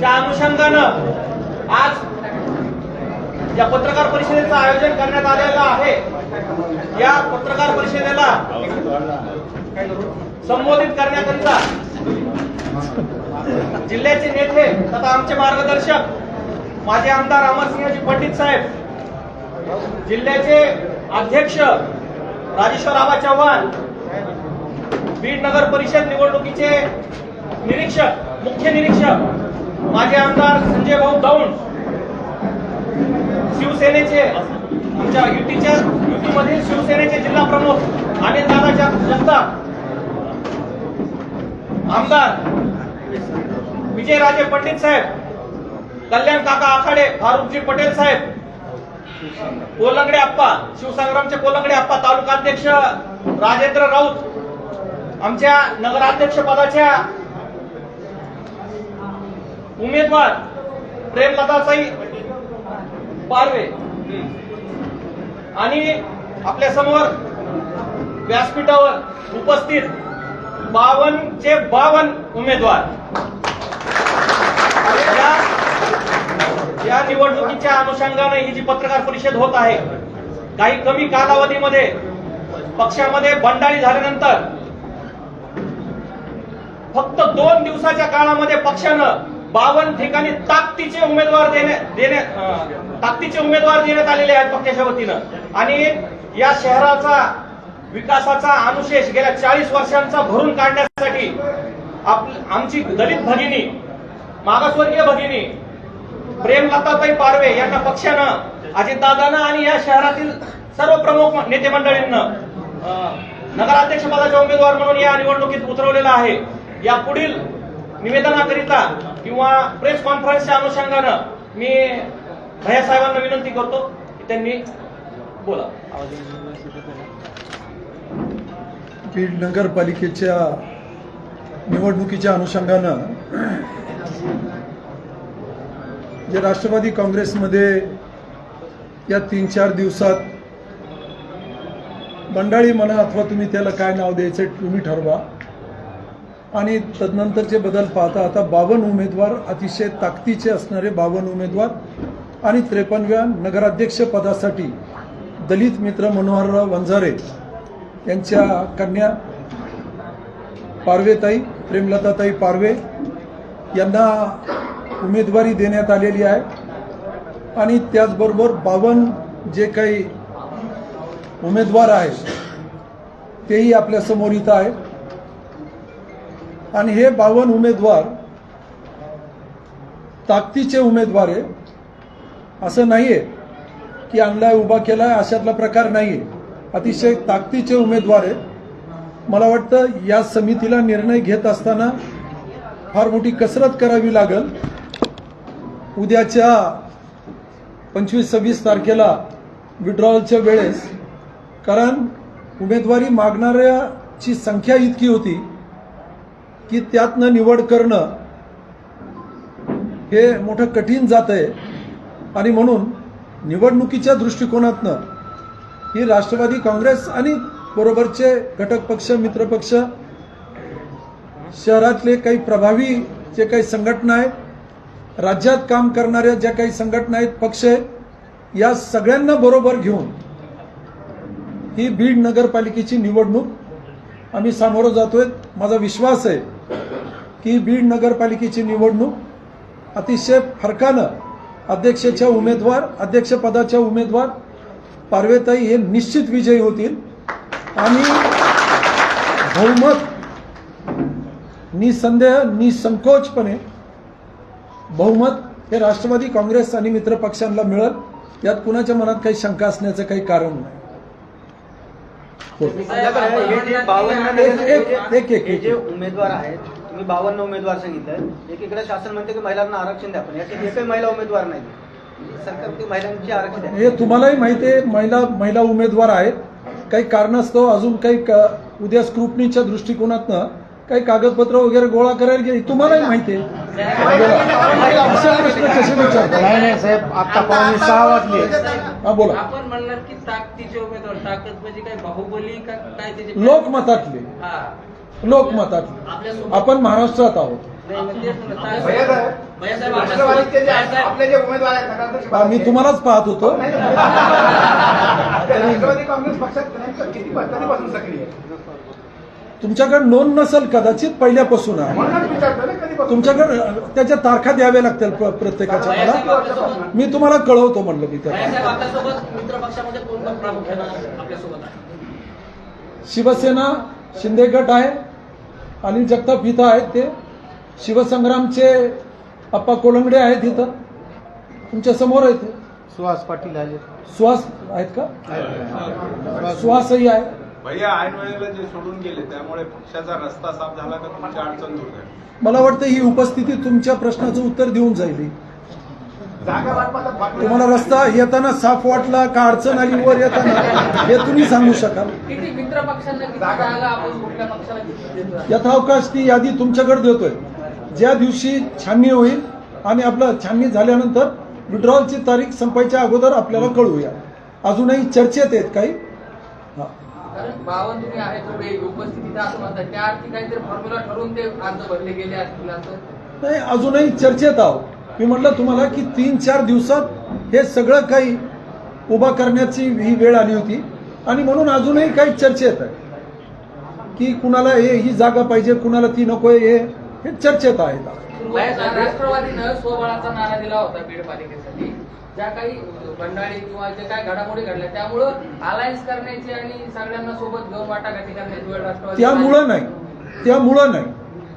त्या अनुषंगानं आज या पत्रकार परिषदेचं आयोजन करण्यात आलेलं आहे. या पत्रकार परिषदेला संबोधित करण्याकरिता जिल्ह्याचे नेते तथा आमचे मार्गदर्शक माजी आमदार अमरसिंहजी पंडित साहेब जिल्ह्याचे अध्यक्ष राजेश्वर आबा चव्हाण बीड नगर परिषद निवडणुकीचे निरीक्षक मुख्य निरीक्षक माझे आमदार संजय भाऊ दौंड शिवसेनेचे आमच्या युतीच्या युतीमधील शिवसेनेचे जिल्हा प्रमुख अनिल दादा जगताप आमदार विजयराजे पंडित साहेब कल्याण काका आखाडे फारुखजी पटेल साहेब कोलंगडे आप्पा शिवसंग्रामचे कोलंगडे आप्पा तालुका अध्यक्ष राजेंद्र राऊत आमच्या नगराध्यक्ष पदाच्या उमेदवार प्रेमलतासाई पारवे. आणि आपल्यासमोर व्यासपीठावर उपस्थित बावन चे बावन उमेदवार. या निवडणुकीच्या अनुषंगाने ही जी पत्रकार परिषद होत आहे काही कमी कालावधीमध्ये पक्षामध्ये बंडाळी झाल्यानंतर फक्त दोन दिवसाच्या काळामध्ये पक्षानं बावन्न ठिकाणी ताकदीचे उमेदवार देणे देणे ताकदीचे उमेदवार देण्यात आलेले आहेत पक्षाच्या वतीनं. आणि या शहराचा विकासाचा अनुशेष गेल्या चाळीस वर्षांचा भरून काढण्यासाठी आप- आमची दलित भगिनी मागासवर्गीय भगिनी प्रेमलताताई पारवे यांना पक्षानं अजितदादानं आणि या शहरातील सर्व प्रमुख नेते मंडळींना नगराध्यक्ष पदाचे उमेदवार म्हणून या निवडणुकीत उतरवलेलं आहे. या पुढील निवेदनाकरिता किंवा प्रेस कॉन्फरन्सच्या अनुषंगानं मी भैया साहेबांना विनंती करतो की त्यांनी बोला. बीड नगरपालिकेच्या निवडणुकीच्या अनुषंगानं जे राष्ट्रवादी काँग्रेसमध्ये या तीन चार दिवसात बंडाळी म्हणा अथवा तुम्ही त्याला काय नाव द्यायचं तुम्ही ठरवा. आणि तदनंतरचे बदल पाहता आता बावन्न उमेदवार अतिशय ताकदीचे असणारे बावन्न उमेदवार आणि त्रेपन्नव्या नगराध्यक्ष पदासाठी दलित मित्र मनोहरराव वंजारे यांच्या कन्या पारवेताई प्रेमलताताई पारवे यांना उमेदवारी देण्यात आलेली आहे. आणि त्याचबरोबर बावन्न जे काही उमेदवार आहेत तेही आपल्यासमोर इथं आहेत. आणि हे बावन्न उमेदवार ताकदीचे उमेदवार आहे. असं नाहीये की आणलाय उभा केला आहे अशातला प्रकार नाही आहे अतिशय ताकदीचे उमेदवार आहेत. मला वाटतं या समितीला निर्णय घेत असताना फार मोठी कसरत करावी लागल. उद्याच्या पंचवीस सव्वीस तारखेला विड्रॉवलच्या वेळेस कारण उमेदवारी मागणाऱ्याची संख्या इतकी होती की त्यातनं निवड करणं हे मोठं कठीण जात आहे आणि म्हणून निवडणुकीच्या दृष्टिकोनातनं ही राष्ट्रवादी काँग्रेस आणि बरोबरचे घटक पक्ष मित्रपक्ष शहरातले काही प्रभावी जे काही संघटना आहेत राज्यात काम करणाऱ्या ज्या काही संघटना आहेत पक्ष आहेत या सगळ्यांना बरोबर घेऊन ही बीड नगरपालिकेची निवडणूक आम्ही सामोरं जातोय. माझा विश्वास आहे की बीड नगरपालिकेची निवडणूक अतिशय फरकानं अध्यक्षाच्या उमेदवार अध्यक्षपदाच्या उमेदवार पार्वेताई हे निश्चित विजयी होतील. आणि बहुमत निसंदेह निसंकोचपणे बहुमत हे राष्ट्रवादी काँग्रेस आणि मित्र पक्षांना मिळत यात कुणाच्या मनात काही शंका असण्याचं काही कारण नाही. एक- एक- एक- जे उमेदवार आहेत तुम्ही बावन्न उमेदवार सांगितलं एकीकडे शासन म्हणते की महिलांना आरक्षण द्या पण याच्यात एकही महिला उमेदवार नाही. सरकार ते महिलांची आरक्षण द्या. हे तुम्हालाही माहिती आहे महिला महिला उमेदवार आहेत. काही कारणास्तव अजून काही क- उद्या स्क्रुटनीच्या दृष्टिकोनातनं काही कागदपत्र वगैरे गोळा करायला गेली तुम्हालाही माहिती आहे. बोला. असे प्रश्न कसे विचारता नाही नाही साहेब आता पावणे सहा वाजले हा बोला. आपण म्हणणार की ताकदीचे उमेदवार ताकद म्हणजे काय बाहुबली का काय त्याचे लोकमतातले. लोकमतात. आपण महाराष्ट्रात आहोत. मी तुम्हालाच पाहत होतो. तुमच्याकडे नोंद नसेल कदाचित पहिल्यापासून आहे. तुमच्याकडे त्याच्या तारखा द्याव्या लागतील प्रत्येकाच्या. मला? मी तुम्हाला कळवतो म्हणलं मी तर शिवसेना शिंदे गट आहे. अनिल जगताप इथं आहेत ते. शिवसंग्रामचे अप्पा कोलंगडे आहेत इथं. तुमच्यासमोर आहेत ते. सुहास पाटील आले सुहास आहेत का? सुहासही आहे. भैया ऐन वेळेला जे सोडून गेले त्यामुळे पक्षाचा रस्ता साफ झाला का तुमच्या अडचण दूर झाली? मला वाटतं ही उपस्थिती तुमच्या प्रश्नाचं उत्तर देऊन जाईल ही. जागा वाटपाचा भाग- तुम्हाला रस्ता येताना साफ वाटला का अडचण आली वर येताना? हे तुम्ही सांगू शकाल. किती मित्र पक्षांना किती जागा आपण कुठल्या पक्षाला किती देतो यथावकाश ती यादी तुमच्याकडे देतोय. ज्या दिवशी छाननी होईल आणि आपलं छाननी झाल्यानंतर विड्रॉलची तारीख संपायच्या अगोदर आपल्याला कळूया अजूनही चर्चेत आहेत काही? हा. कारण बावन तुम्ही आहे थोडे उपस्थितीत असं म्हणतात. त्या अर्थी काहीतरी फॉर्म्युला ठरवून ते अर्ज भरले गेले असतील असं. नाही अजूनही चर्चेत आहोत. मी म्हटलं तुम्हाला की तीन चार दिवसात हे सगळं काही उभा करण्याची ही वेळ आली होती. आणि म्हणून अजूनही काही चर्चेत आहे की कुणाला हे ही जागा पाहिजे कुणाला ती नको हे हे चर्चेत आहेत. राष्ट्रवादीनं स्वबळाचा नारा दिला होता बीड पालिकेसाठी ज्या काही बंडाळी किंवा जे काही घडामोडी घडल्या त्यामुळं अलायन्स करण्याची आणि सगळ्यांना सोबत घेऊन वाटाघाटी करण्याची वेळ राष्ट्रवादी त्यामुळं नाही. त्यामुळं नाही.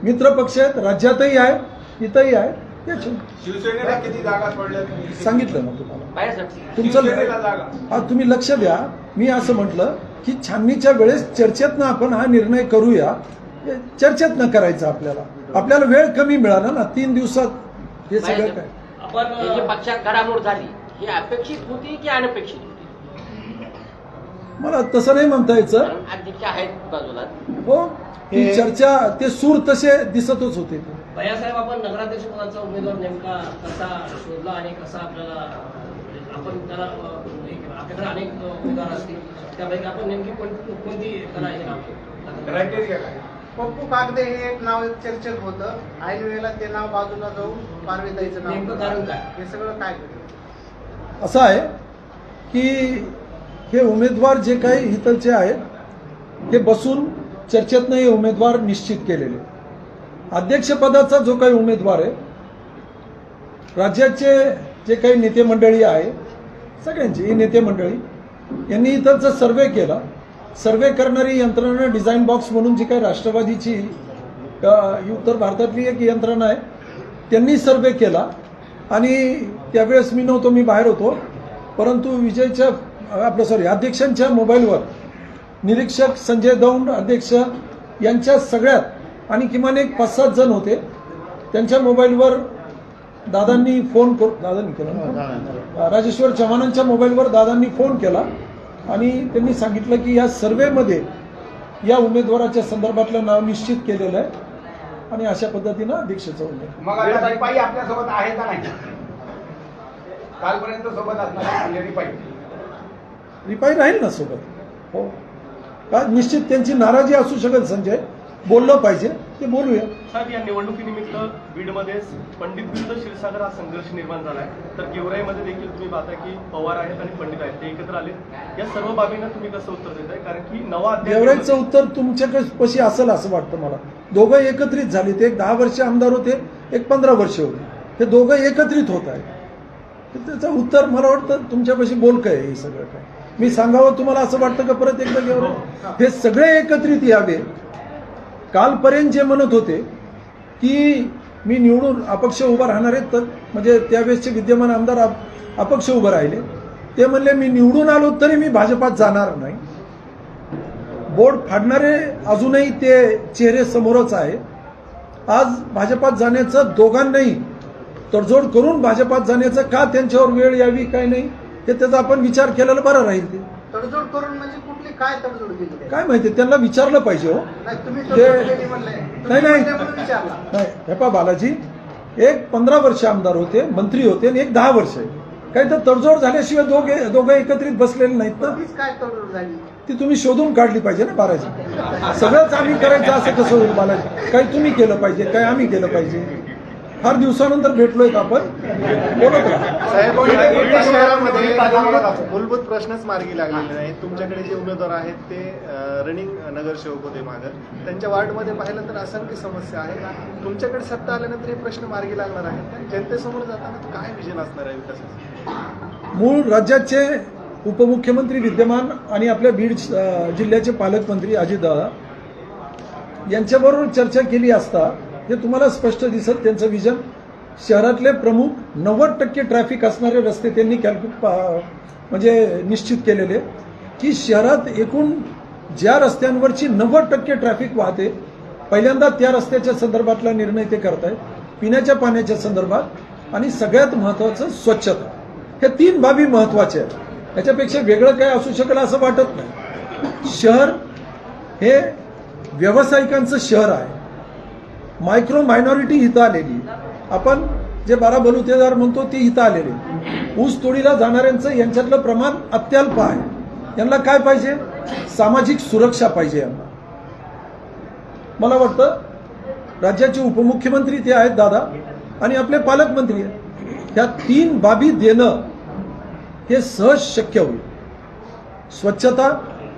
मित्र पक्ष आहेत राज्यातही आहे इथंही आहे शिवसेनेला किती जागा सोडल्या तुम्ही सांगितलं ना तुम्हाला. तुमचं जागा. हा तुम्ही लक्ष द्या. मी असं म्हटलं की छाननीच्या वेळेस चर्चेतनं आपण हा निर्णय करूया. चर्चेतनं करायचं आपल्याला. आपल्याला वेळ कमी मिळाला ना तीन दिवसात. हे सगळं काय? आपण ही पक्षात घडामोड झाली ही अपेक्षित होती की अनपेक्षित होती? मला तसं नाही म्हणता यायचं. कारण अध्यक्ष आहेत बाजूला. हो ती चर्चा ते सूर तसे दिसतच होते. भैयासाहेब आपण नगराध्यक्ष पदाचा उमेदवार नेमका कसा शोधला आणि कसा आपल्याला आपण त्याला एक- आपल्याकडे अनेक उमेदवार असतील त्यापैकी आपण नेमकी कोण- कोणती करायची नाव क्रायटेरिया काय? पप्पू कागदे हे एक नाव चर्चेत होतं. ऐन वेळेला ते नाव बाजूला जाऊन पारवेताईचं नाव नेमकं कारण काय? हे सगळं काय असं आहे की हे उमेदवार जे काही इथलचे आहेत हे बसून चर्चेतनं हे उमेदवार निश्चित केलेले अध्यक्षपदाचा जो काही उमेदवार आहे राज्याचे जे काही नेते मंडळी आहे सगळ्यांची ही नेते मंडळी यांनी जर सर्वे केला. सर्वे करणारी यंत्रणा डिझाईन बॉक्स म्हणून जी काही राष्ट्रवादीची उत्तर भारतातली एक यंत्रणा आहे त्यांनी सर्वे केला. आणि त्यावेळेस मी नव्हतो मी बाहेर होतो. परंतु विजयच्या आपलं सॉरी अध्यक्षांच्या मोबाईलवर निरीक्षक संजय दौंड अध्यक्ष यांच्या सगळ्यात आणि किमान एक पाच सात जण होते. त्यांच्या मोबाईलवर दादांनी फोन करून दादांनी केला ना? फोन? राजेश्वर चव्हाणांच्या मोबाईलवर दादांनी फोन केला आणि त्यांनी सांगितलं की या सर्वेमध्ये या उमेदवाराच्या संदर्भातलं नाव निश्चित केलेलं आहे आणि अशा पद्धतीनं मग आता रिपाई आपल्यासोबत आहे का नाही? कालपर्यंत सोबत असणार म्हणजे रिपाई. रिपाई राहील ना सोबत? हो. का निश्चित त्यांची नाराजी असू शकेल संजय? बोललं पाहिजे ते बोलूया. साहेब या निवडणुकीनिमित्त बीडमध्ये पंडित विरुद्ध क्षीरसागर हा संघर्ष निर्माण झालाय. तर गेवराईमध्ये देखील तुम्ही पाहता की पवार आहेत आणि पंडित आहेत ते एकत्र आले या सर्व बाबींना तुम्ही कसं उत्तर देताय? कारण की नवा गेवराईचं उत्तर तुमच्याकडे पशी असेल असं वाटतं मला. दोघं एकत्रित झाले ते एक दहा वर्ष आमदार होते एक पंधरा वर्ष होते. हे दोघं एकत्रित होत आहे त्याचं उत्तर मला वाटतं तुमच्यापाशी बोलकं आहे हे सगळं काय मी सांगावं तुम्हाला असं वाटतं का परत एकदा गेवराई? हे सगळे एकत्रित यावे. कालपर्यंत जे म्हणत होते की मी निवडून अपक्ष उभा राहणार आहेत तर म्हणजे त्यावेळेसचे विद्यमान आमदार अप- अपक्ष उभं राहिले. ते म्हणले मी निवडून आलो तरी मी भाजपात जाणार नाही. बोर्ड फाडणारे अजूनही ते चेहरे समोरच आहे. आज भाजपात जाण्याचं दोघांनाही तडजोड करून भाजपात जाण्याचं का त्यांच्यावर वेळ यावी काय नाही हे त्याचा आपण विचार केलेला बरा राहील ते. तडजोड करून म्हणजे काय तडजोड केली? काय माहिती त्यांना विचारलं पाहिजे हो. नाही तुम्ही ते- नाही, नाही. हे पहा बालाजी एक पंधरा वर्ष आमदार होते मंत्री होते आणि एक दहा वर्ष. आहे काही तर तडजोड झाल्याशिवाय दोघे दोघं एकत्रित बसलेले नाहीत ना. तीच काय तडजोड झाली? ती तुम्ही शोधून काढली पाहिजे ना बालाजी. सगळंच आम्ही करायचं असं कसं होईल बालाजी? काही तुम्ही केलं पाहिजे काही आम्ही केलं पाहिजे. फार दिवसानंतर भेटलोय आपण? बोलत शहरामध्ये मूलभूत प्रश्नच मार्गी लागलेले नाहीत. तुमच्याकडे जे उमेदवार आहेत ते रनिंग नगरसेवक होते मागं त्यांच्या वार्डमध्ये पाहिलं तर असंख्य समस्या आहेत. तुमच्याकडे सत्ता आल्यानंतर हे प्रश्न मार्गी लागणार आहेत जनतेसमोर जाताना काय विजन असणार आहे विकासाचं? मूळ राज्याचे उपमुख्यमंत्री विद्यमान आणि आपल्या बीड जिल्ह्याचे पालकमंत्री अजितदादा यांच्याबरोबर चर्चा केली असता हे तुम्हाला स्पष्ट दिसत त्यांचं विजन शहरातले प्रमुख नव्वद टक्के ट्रॅफिक असणारे रस्ते त्यांनी कॅल्क्युट म्हणजे निश्चित केलेले. की शहरात एकूण ज्या रस्त्यांवरची नव्वद टक्के ट्रॅफिक वाहते पहिल्यांदा त्या रस्त्याच्या संदर्भातला निर्णय ते करतायत पिण्याच्या पाण्याच्या संदर्भात आणि सगळ्यात महत्वाचं स्वच्छता. हे तीन बाबी महत्त्वाच्या आहेत. याच्यापेक्षा वेगळं काय असू शकेल असं वाटत नाही. शहर हे व्यावसायिकांचं शहर आहे. मायक्रो मायनॉरिटी इथं आलेली. आपण जे बारा बलुतेदार म्हणतो ते इथं आलेले. ऊस तोडीला जाणाऱ्यांचं यांच्यातलं प्रमाण अत्यल्प आहे. यांना काय पाहिजे? सामाजिक सुरक्षा पाहिजे यांना. मला वाटतं राज्याचे उपमुख्यमंत्री ते आहेत दादा आणि आपले पालकमंत्री आहेत. ह्या तीन बाबी देणं हे सहज शक्य होईल. स्वच्छता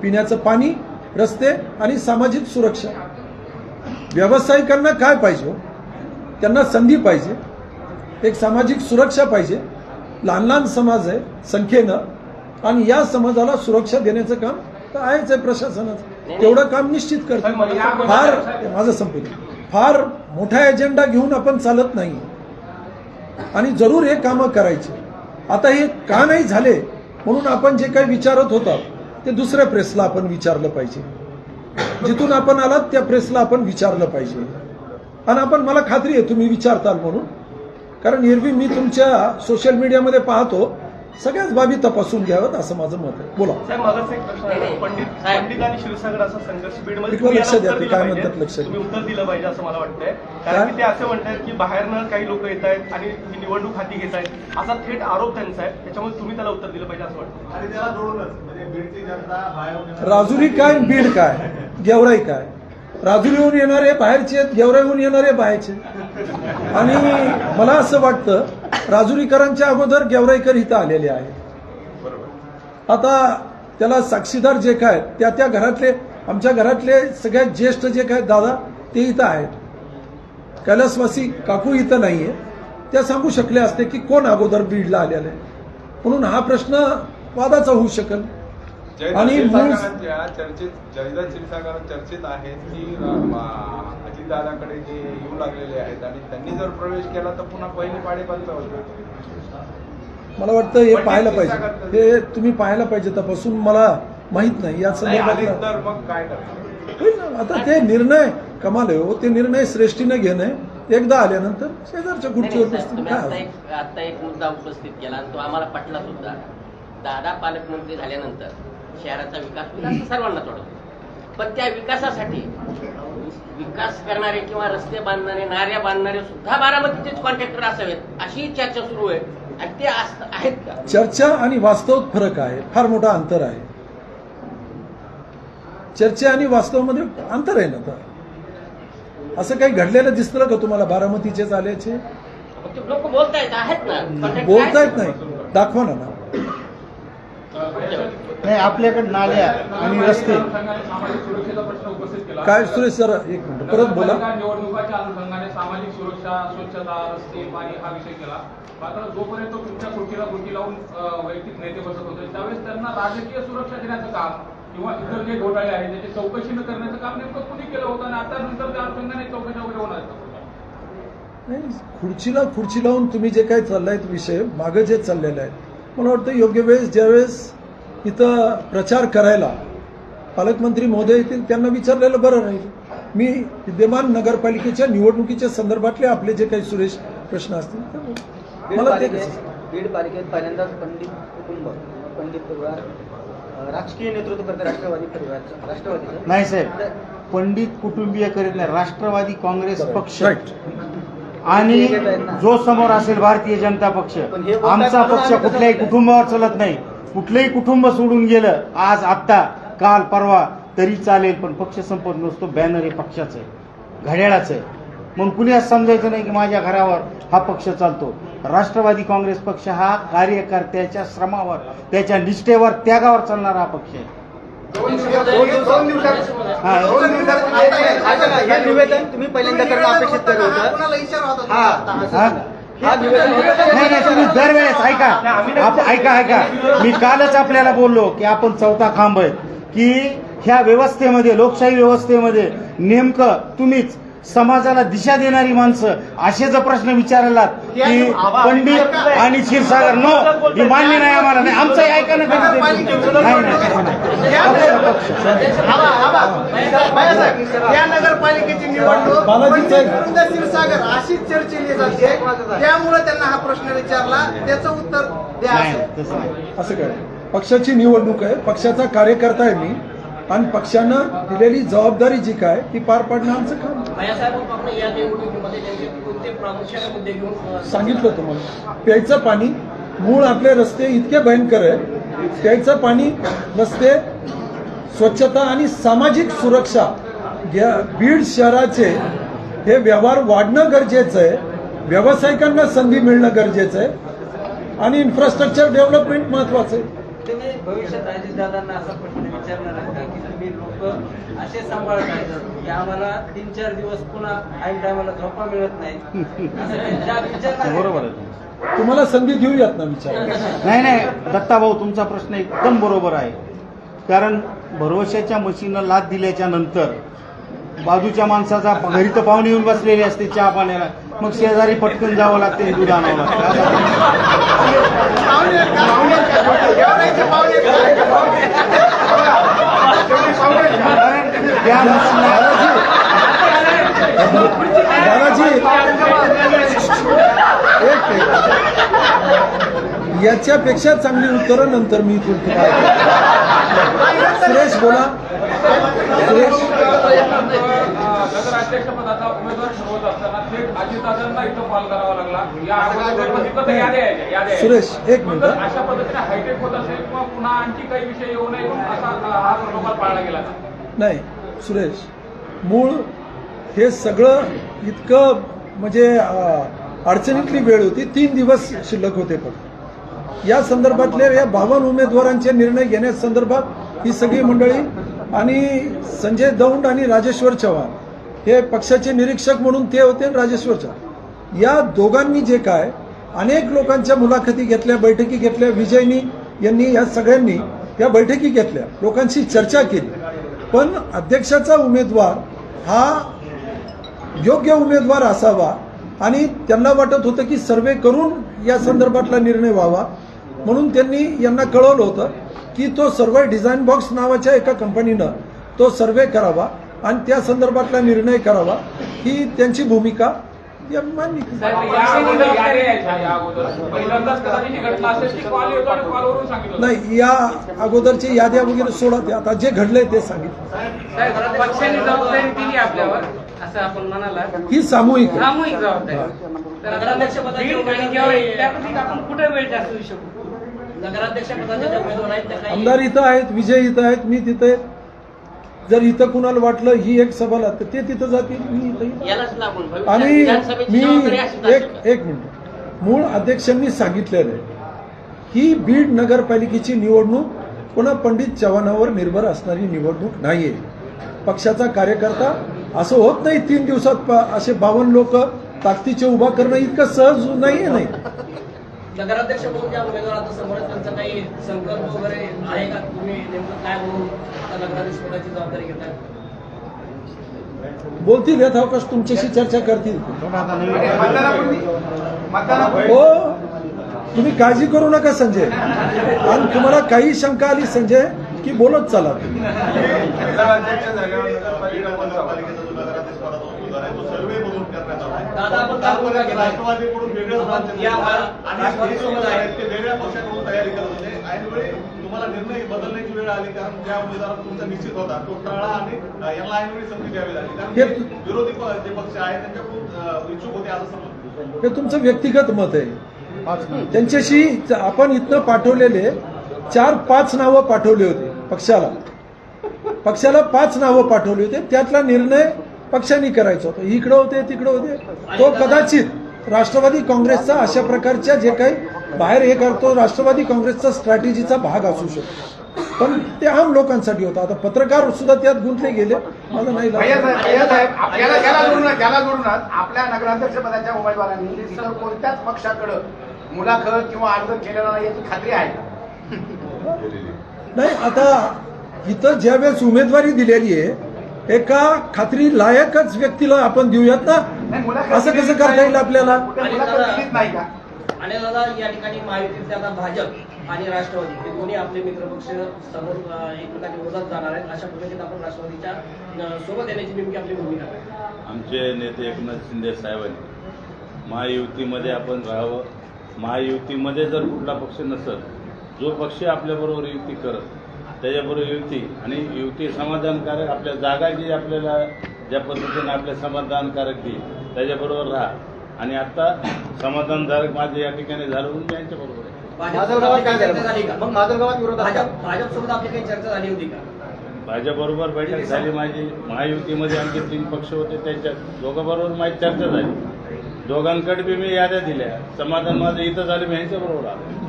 पिण्याचं पाणी रस्ते आणि सामाजिक सुरक्षा. व्यावसायिकांना काय पाहिजे हो? त्यांना संधी पाहिजे. एक सामाजिक सुरक्षा पाहिजे. लहान लहान समाज आहे संख्येनं. आणि या समाजाला सुरक्षा देण्याचं काम तर आहेच आहे प्रशासनाचं. तेवढं काम निश्चित करतं फार माझं संपलं. फार मोठा एजेंडा घेऊन आपण चालत नाही. आणि जरूर हे कामं करायचे. आता हे का नाही झाले म्हणून आपण जे काही विचारत होता ते दुसऱ्या प्रेसला आपण विचारलं पाहिजे. जिथून आपण आलात त्या प्रेसला आपण विचारलं पाहिजे. आणि आपण मला खात्री आहे तुम्ही विचारताल म्हणून. कारण एरवी मी तुमच्या सोशल मीडियामध्ये पाहतो. सगळ्याच बाबी तपासून घ्याव्यात असं माझं मत आहे. बोला. साहेब माझाच एक प्रश्न आहे. पंडित आणि क्षीरसागर असा संघर्ष बीडमध्ये लक्ष द्या, उत्तर ते दिलं काय पाहिजे. म्हणतात लक्ष द्या. तुम्ही उत्तर दिलं पाहिजे असं मला वाटतंय? कारण की ते असं म्हणतात की बाहेरनं काही लोक येत आहेत आणि ही निवडणूक हाती घेत आहेत. असा थेट आरोप त्यांचा आहे. त्याच्यामुळे तुम्ही त्याला उत्तर दिलं पाहिजे असं वाटतं आणि त्याला जोडूनच म्हणजे बीडची जनता बाहेर राजुरी काय बीड काय? गेवराई काय? राजुरीहून येणारे बाहेरचे आहेत गेवराईहून येणारे बाहेरचे आणि मला असं वाटतं राजुरीकरांच्या अगोदर गेवराईकर इथं आलेले आहेत. आता त्याला साक्षीदार जे काय त्या त्या घरातले आमच्या घरातले सगळ्यात ज्येष्ठ जे काय दादा ते इथं आहेत. कैलासवासी काकू इथं नाहीये. त्या सांगू शकले असते की कोण अगोदर बीडला आलेलं आहे. म्हणून हा प्रश्न वादाचा होऊ शकेल. आणि चर्चेत चर्चेत आहेत की अजितदादाकडे जे येऊ लागलेले आहेत आणि त्यांनी जर प्रवेश केला तर पुन्हा पहिली पाडे बंद होते मला वाटतं हे पाहायला पाहिजे. हे तुम्ही पाहायला पाहिजे तपासून. मला माहीत नाही. या संदर्भात तर मग काय करणार? होईल ना. आता ते निर्णय कमाल आहे हो. ते निर्णय श्रेष्ठीने घेणं एकदा आल्यानंतर शेजारच्या नाही, खुर्चीवर तुम्ही काय आता? एक आता एक मुद्दा उपस्थित केला आणि तो आम्हाला पटला सुद्धा. दादा पालकमंत्री झाल्यानंतर शहराचा विकास सर्वांना वाटतं पण त्या विकासासाठी विकास करणारे किंवा रस्ते बांधणारे नाऱ्या बांधणारे सुद्धा बारामतीचेच कॉन्ट्रॅक्टर असावेत अशी चर्चा सुरू आहे. आणि ते आहेत का? चर्चा आणि वास्तव फरक आहे. फार मोठा अंतर आहे. चर्चा आणि वास्तवामध्ये अंतर आहे ना आता? असं काही घडलेलं दिसतं का तुम्हाला बारामतीचेच आल्याचे? लोक बोलतायत आहेत ना. Contractor बोलता आहेत. येत नाही. दाखवा ना नाही आपल्याकडे नाल्या आणि रस्ते. सामाजिक सुरक्षेचा प्रश्न उपस्थित केला काय सुरेश सर एक मिनिट परत बोला. निवडणुका- निवडणुकाच्या अनुषंगाने सामाजिक सुरक्षा स्वच्छता रस्ते पाणी हा विषय केला. मात्र जोपर्यंत तुमच्या खुर्चीला खुर्ची लावून वैयक्तिक नेते बसत होते त्यावेळेस त्यांना राजकीय सुरक्षा देण्याचं काम किंवा इतर जे घोटाळे आहेत त्याची चौकशी न करण्याचं काम नेमकं कुणी केलं होतं आणि आता नंतर त्या अनुषंगाने चौकशा वगैरे होणार? नाही खुर्चीला खुर्ची लावून तुम्ही जे काही चाललाय विषय मागं जे चाललेलं आहे मला वाटतं योग्य वेळेस ज्यावेळेस इथं प्रचार करायला पालकमंत्री महोदय येतील त्यांना विचारलेलं बरं राहील. मी विद्यमान नगरपालिकेच्या निवडणुकीच्या संदर्भातले आपले जे काही सुरेश प्रश्न असतील मला ते बीड पालिकेत पहिल्यांदाच पंडित कुटुंब पंडित परिवार राजकीय नेतृत्व करते राष्ट्रवादी परिवारचं राष्ट्रवादीचं नाही साहेब पंडित कुटुंबीय करीत नाही राष्ट्रवादी काँग्रेस पक्ष. आणि जो समोर असेल भारतीय जनता पक्ष. हे आमचा पक्ष कुठल्याही? कुटुंबावर चालत नाही. कुठलंही कुटुंब सोडून गेलं आज आत्ता काल परवा तरी चालेल पण पक्ष संपत नसतो बॅनर हे पक्षाचं आहे घड्याळाचं आहे. म्हणून कुणी असं समजायचं नाही की माझ्या घरावर हा पक्ष चालतो? राष्ट्रवादी काँग्रेस पक्ष हा कार्यकर्त्याच्या श्रमावर त्याच्या निष्ठेवर त्यागावर चालणारा हा पक्ष आहे. निवेदन तुम्ही पहिल्यांदा करणं अपेक्षित नाही नाही तुम्ही दरवेळेस ऐका. आप- ऐका ऐका. मी कालच आपल्याला बोललो की आपण चौथा खांब आहे की ह्या व्यवस्थेमध्ये लोकशाही व्यवस्थेमध्ये नेमकं तुम्हीच समाजाला दिशा देणारी माणसं असे जर प्रश्न विचारलात की पंडित आणि क्षीरसागर नो ही मान्य नाही आम्हाला. नाही आमचं ऐका ना या नगरपालिकेची निवडणूक क्षीरसागर अशीच चर्चेली जाते. त्यामुळे त्यांना हा प्रश्न विचारला. त्याचं उत्तर द्या असं. काय? पक्षाची निवडणूक आहे. पक्षाचा कार्यकर्ता आहे मी. आणि पक्षानं दिलेली जबाबदारी जी काय ती पार पाडणं आमचं काम सांगितलं तुम्हाला. प्यायचं पाणी मूळ आपले रस्ते इतके भयंकर आहे. प्यायचं पाणी रस्ते स्वच्छता आणि सामाजिक सुरक्षा या बीड शहराचे हे व्यवहार वाढणं गरजेचं आहे. व्यावसायिकांना संधी मिळणं गरजेचं आहे. आणि इन्फ्रास्ट्रक्चर डेव्हलपमेंट महत्वाचं आहे. तुम्ही भविष्यात अजितदादांना असा प्रश्न विचारणार आहे का की तुम्ही लोक असे सांभाळताय की आम्हाला तीन चार दिवस पुन्हा ऐन टायमाला झोपा मिळत नाही असं ज्या विचारणार? बरोबर आहे तुम्हाला संधी देऊयात ना विचार. नाही नाही. दत्ताभाऊ तुमचा प्रश्न एकदम बरोबर आहे. कारण भरवशाच्या मशीनं लाद दिल्याच्या नंतर बाजूच्या माणसाचा घरी तर पाहुणे येऊन बसलेले असते चहा पाण्याला. मग शेजारी पटकन जावं लागते दूध आणावं लागतं दादाजी. एक. याच्यापेक्षा चांगली उत्तरं नंतर मी इथून सुरेश बोला सुरेश उमेदवार असताना थेट अजितदादांना इथं कॉल करावा लागला. सुरेश, एक मिनिट. अशा पद्धतीने हायटेक होत असेल किंवा पुन्हा आणखी काही विषय येऊ नये म्हणून असा हा पाळला गेला? नाही सुरेश मूळ हे सगळं इतकं म्हणजे अडचणीतली वेळ होती तीन दिवस शिल्लक होते पण या संदर्भातल्या या बावन उमेदवारांचे निर्णय घेण्यासंदर्भात ही सगळी मंडळी आणि संजय दौंड आणि राजेश्वर चव्हाण हे पक्षाचे निरीक्षक म्हणून ते होते राजेश्वर चव्हाण. या दोघांनी जे काय अनेक लोकांच्या मुलाखती घेतल्या बैठकी घेतल्या विजयनी यांनी या सगळ्यांनी या बैठकी घेतल्या लोकांशी चर्चा केली. पण अध्यक्षाचा उमेदवार हा योग्य उमेदवार असावा आणि त्यांना वाटत होतं की सर्वे करून या संदर्भातला निर्णय व्हावा. म्हणून त्यांनी यांना कळवलं होतं की तो सर्वे डिझाईन बॉक्स नावाच्या एका कंपनीनं तो सर्वे करावा आणि त्या संदर्भातला निर्णय करावा ही त्यांची भूमिका या मान्य केली. साहेब, या अगोदर याद्या यायच्या, या अगोदर पहिल्यांदाच कदाचित ही घटना असेल की कॉल येतो आणि कॉलवरून सांगितलं होतं. नाही या अगोदरची याद्या वगैरे सोडा ते आता जे घडलंय ते सांगितलं असं आपण म्हणाला ही सामूहिक आहे. सामूहिक जबाबदारी आपण कुठे वेळ जास्त देऊ शकू आमदार इथं आहेत विजय इथं आहेत मी तिथे. जर इथं कुणाला वाटलं ही एक सभाला तर ते तिथं जातील. मी आणि मी एक. एक मिनिट. मूळ अध्यक्षांनी सांगितलेलं आहे ही बीड नगरपालिकेची निवडणूक पुन्हा पंडित चव्हाणावर निर्भर असणारी निवडणूक नाहीये. पक्षाचा कार्यकर्ता असं होत नाही तीन दिवसात असे बावन्न लोक ताकदीचे उभा करणं इतकं सहज नाहीये नाही. नगराध्यक्ष म्हणून ज्या उमेदवार आता समोर आहेत, त्यांचा काही संकल्प वगैरे आहे का? तुम्ही नेमकं काय म्हणून आता नगराध्यक्ष पदाची जबाबदारी घेताय? बोलतील यथावकाश तुमच्याशी चर्चा करतील. हो तुम्ही काळजी करू नका संजय. आणि तुम्हाला काही शंका आली संजय की बोलत चला. दादा आपण काय भूमिका घेताय आपण या आणि स्वतःसोबत आहे ते वेगळ्या पक्षाकडून तयारी करत होते. ऐनवेळी तुम्हाला निर्णय बदलण्याची वेळ आली कारण ज्या उमेदवार तुमचा निश्चित होता. तो टळला आणि अ, यांना ऐनवेळी संधी द्यावी लागली. कारण हे- ते विरोधी प- जे पक्ष आहेत त्यांच्याकडून अ, इच्छुक होते असं समजतो. हे तुमचं व्यक्तिगत मत आहे. त्यांच्याशी आपण इथनं पाठवलेले चार पाच नावं पाठवले होते पक्षाला. पक्षाला पाच नावं पाठवली होते. त्यातला निर्णय पक्षांनी करायचं होतं. इकडं होते तिकडं होते. तो कदाचित राष्ट्रवादी काँग्रेसचा अशा प्रकारच्या जे काही बाहेर हे करतो राष्ट्रवादी काँग्रेसचा स्ट्रॅटेजीचा भाग असू शकतो. पण ते आम लोकांसाठी होतं. आता पत्रकार सुद्धा त्यात गुंतले गेले. माझं नाही आपल्या नगराध्यक्ष पदाच्या उमेदवारांनी इतर कोणत्याच पक्षाकडे मुलाखत किंवा अर्ज केलेला नाही याची खात्री आहे? नाही आता इथं ज्या वेळेस उमेदवारी दिलेली आहे एका खात्री लायकच व्यक्तीला आपण देऊयात ना. असं कसं करता. येईल आपल्याला? कुठे मुलाखत दिलीच नाही का? आणि दादा या ठिकाणी महायुतीचे आता भाजप आणि राष्ट्रवादी हे दोन्ही आपले मित्रपक्ष समोर एकमेकांच्या विरोधात जाणार आहेत. अशा पद्धतीने आपण राष्ट्रवादीच्या सोबत येण्याची नेमकी आपली भूमिका काय? आमचे नेते एकनाथ शिंदे साहेबांनी महायुतीमध्ये आपण राहावं. महायुतीमध्ये जर कुठला पक्ष नसत जो पक्ष आपल्याबरोबर युती करत त्याच्याबरोबर युती आणि युती समाधानकारक आपल्या जागा जी आपल्याला ज्या पद्धतीने आपल्या समाधानकारक ती त्याच्याबरोबर राहा. आणि आता समाधानकारक माझे या ठिकाणी झालं म्हणून मी यांच्याबरोबर आहे. आपली चर्चा झाली का? मग माजलगावात विरोधात का? भाजप भाजपसोबत आपली काही चर्चा झाली होती का? भाजपबरोबर बैठक झाली माझी. महायुतीमध्ये आणखी तीन पक्ष होते. त्यांच्या दोघांबरोबर माझी चर्चा झाली. दोघांकडे बी मी याद्या दिल्या. समाधान माझं इथं झालं मी यांच्याबरोबर आलो.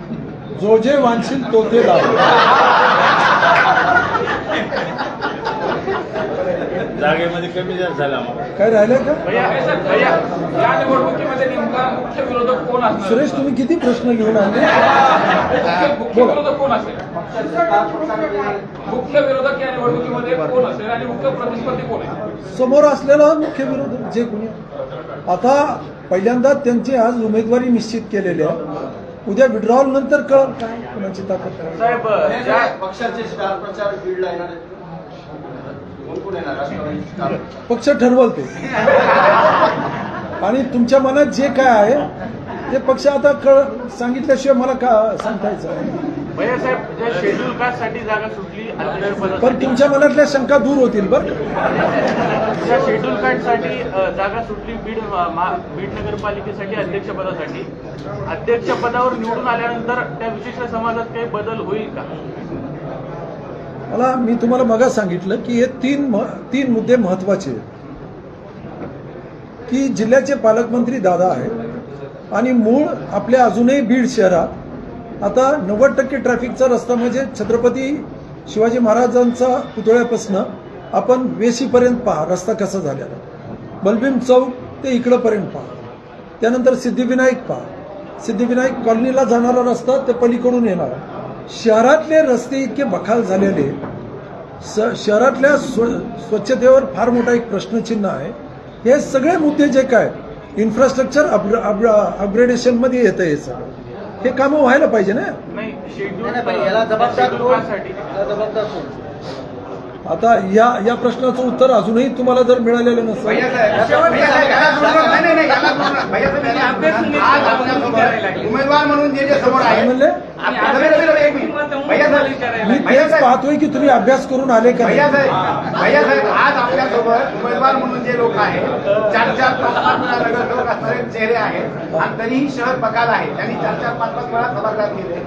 जो जे वांछील तो ते लाभ जागेमध्ये कमी जास्त झाला आम्हाला काय राहिलं का? भैया भैया या निवडणुकीमध्ये नेमका मुख्य विरोधक कोण असणार? सुरेश तुम्ही किती प्रश्न घेऊन आले? मुख्य- मुख्य विरोधक कोण असेल? मुख्य विरोधक या निवडणुकीमध्ये कोण असेल आणि मुख्य प्रतिस्पर्धी कोण आहे? समोर असलेला मुख्य विरोधक जे कोणी. आता पहिल्यांदा त्यांची आज उमेदवारी निश्चित केलेली आहे उद्या विड्रॉल नंतर कळ काय कोणाची ताकद साहेब ज्या पक्षाचे स्टार प्रचार बीडला येणार आहेत. कोण कोण येणार राष्ट्रवादी स्टार पक्ष ठरवल ते. आणि तुमच्या मनात जे काय आहे ते पक्ष आता कळ सांगितल्याशिवाय मला का सांगता यायचं भैया साहेब ज्या शेड्यूल कास्टसाठी जागा सुटली अध्यक्ष पण तुमच्या मनातल्या शंका दूर होतील बरं त्या शेड्यूल कास्टसाठी जागा सुटली बीड बीड नगरपालिकेसाठी अध्यक्षपदासाठी. अध्यक्षपदावर निवडून आल्यानंतर त्या विशिष्ट समाजात काही बदल होईल का? मला मी तुम्हाला मगा सांगितलं की हे तीन म- तीन मुद्दे महत्त्वाचे आहेत. की जिल्ह्याचे पालकमंत्री दादा आहेत आणि मूळ आपल्या अजूनही बीड शहरात आता नव्वद टक्के ट्रॅफिकचा रस्ता म्हणजे छत्रपती शिवाजी महाराजांचा पुतळ्यापासनं आपण वेशीपर्यंत पहा रस्ता कसा झालेला. बलबीम बलभीम चौक ते इकडंपर्यंत पहा. त्यानंतर सिद्धिविनायक पहा. सिद्धिविनायक कॉलनीला जाणारा रस्ता ते पलीकडून येणार. शहरातले रस्ते इतके बखाल झालेले स शहरातल्या स्व स्वच्छतेवर फार मोठा एक प्रश्नचिन्ह आहे. हे सगळे मुद्दे जे काय इन्फ्रास्ट्रक्चर अपग्रेडेशनमध्ये येतं हे सगळं. हे कामं व्हायला पाहिजे ना? नाही शेड्यूल नाही, पण याला जबाबदार कोण? साठी जबाबदार कोण? आता या या प्रश्नाचं उत्तर अजूनही तुम्हाला जर मिळालेलं नसेल. उमेदवार म्हणून जे जे समोर आहे. पाहतोय की तुम्ही अभ्यास करून आले का भैया साहेब भैया साहेब आज आपल्यासोबत उमेदवार म्हणून जे लोक आहेत चार चार पाच पाच वेळा नगरसेवक असणारे चेहरे आहेत आणि तरीही शहर बकाल आहे. त्यांनी चार चार पाच पाच वेळा सभागृहात गेले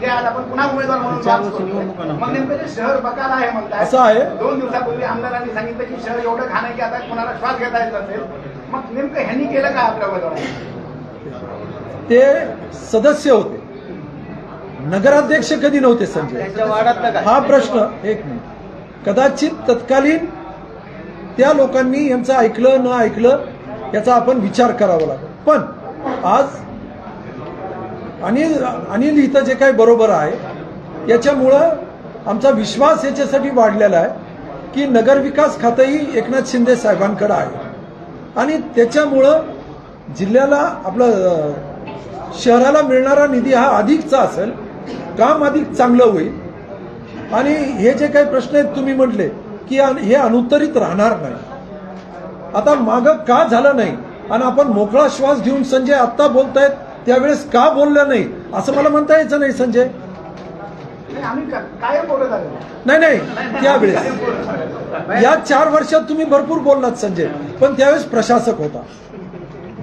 ते आज आपण पुन्हा उमेदवार म्हणून. मग नेमकं जे शहर बकाल आहे म्हणताय असं आहे. दोन दिवसापूर्वी आमदारांनी सांगितलं की शहर एवढं घाण आहे की आता कुणाला श्वास घेता येत नसेल मग नेमकं ह्यांनी केलं का आपल्या उमेदवार ते सदस्य होते. नगराध्यक्ष कधी नव्हते संजय. हा प्रश्न एक मिनिट. कदाचित तत्कालीन त्या लोकांनी यांचं ऐकलं न ऐकलं याचा आपण विचार करावा लागेल. पण आज अनिल अनिल इथं जे काही बरोबर आहे याच्यामुळं आमचा विश्वास याच्यासाठी वाढलेला आहे की नगरविकास खातंही एकनाथ शिंदे साहेबांकडे आहे. आणि त्याच्यामुळं जिल्ह्याला आपलं शहराला मिळणारा निधी हा अधिकचा असेल काम अधिक चांगलं होईल. आणि हे जे काही प्रश्न आहेत तुम्ही म्हटले की हे अनुत्तरित राहणार नाही. आता मागं का झालं नाही? आणि आपण मोकळा श्वास घेऊन संजय आत्ता बोलतायत त्यावेळेस का बोललं नाही? असं मला म्हणता यायचं नाही संजय. नाही, नाही नाही त्यावेळेस. या चार वर्षात तुम्ही भरपूर बोललात संजय. पण त्यावेळेस प्रशासक होता.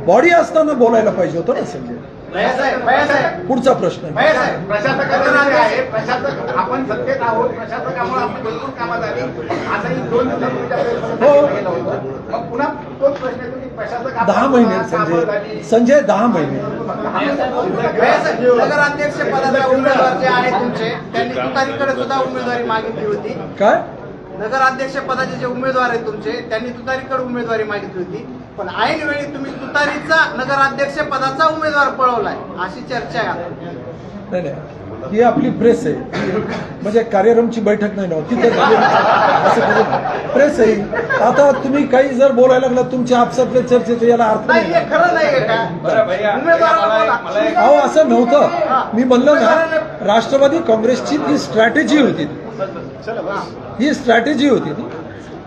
बॉडी असताना बोलायला पाहिजे होतं ना संजय. पुढचा प्रश्न प्रशासकाचं आहे. प्रशासक आपण सत्तेत आहोत. प्रशासकामुळे आपण भरपूर कामात आली दोन दिवसापूर्वी हो. मग पुन्हा तोच प्रश्न प्रशासक दहा महिने संजय. संजय दहा महिने. नगराध्यक्ष पदाचे उमेदवार जे आहेत तुमचे त्यांनी तुतारीकडे सुद्धा उमेदवारी मागितली होती. काय? नगराध्यक्ष पदाचे जे उमेदवार आहेत तुमचे त्यांनी तुतारीकडे उमेदवारी मागितली होती. पण ऐन वेळी तुम्ही तुतारीचा नगराध्यक्ष पदाचा उमेदवार पळवलाय अशी चर्चा आहे आता. नाही नाही. ही आपली प्रेस आहे. म्हणजे कार्यक्रमची बैठक नाही ना तिथे असं प्रेस आहे. आता तुम्ही काही जर बोलायला लागला तुमच्या आपसातल्या चर्चेत याला अर्थ नाही हे खरं नाही का? उमेदवाराला बोला. अहो असं नव्हतं. मी म्हणलं ना राष्ट्रवादी काँग्रेसची ती स्ट्रॅटेजी होती ही स्ट्रॅटेजी होती ती.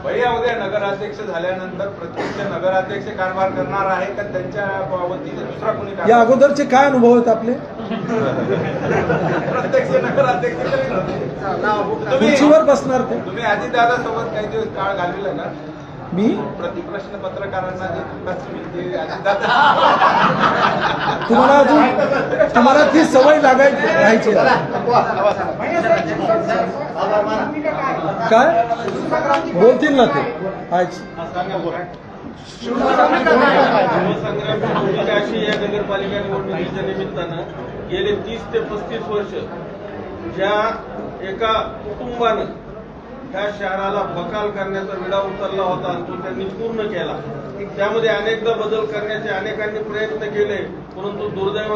भैया उद्या नगराध्यक्ष झाल्यानंतर प्रत्यक्ष नगराध्यक्ष कारभार करणार आहे का त्यांच्या वतीने दुसरा कोणी या अगोदरचे काय अनुभव आहेत आपले? प्रत्यक्ष नगराध्यक्ष तुम्ही बसणार तुम्ही अजितदादा सोबत काही दिवस काळ घालविला का मी? प्रतिप्रश्न पत्रकारांना म्हणजे तुम्हाला अजून तुम्हाला ती सवय लागायची राहायची काय बोलतील ना ते. अशी या नगरपालिका निवडणुकीच्या निमित्तानं गेले तीस ते पस्तीस वर्ष ज्या एका कुटुंबानं ह्या शहराला बकाल करण्याचा विडा उचलला होता आणि तो त्यांनी पूर्ण केला. त्यामध्ये अनेकदा बदल करण्याचे अनेकांनी प्रयत्न केले परंतु दुर्दैव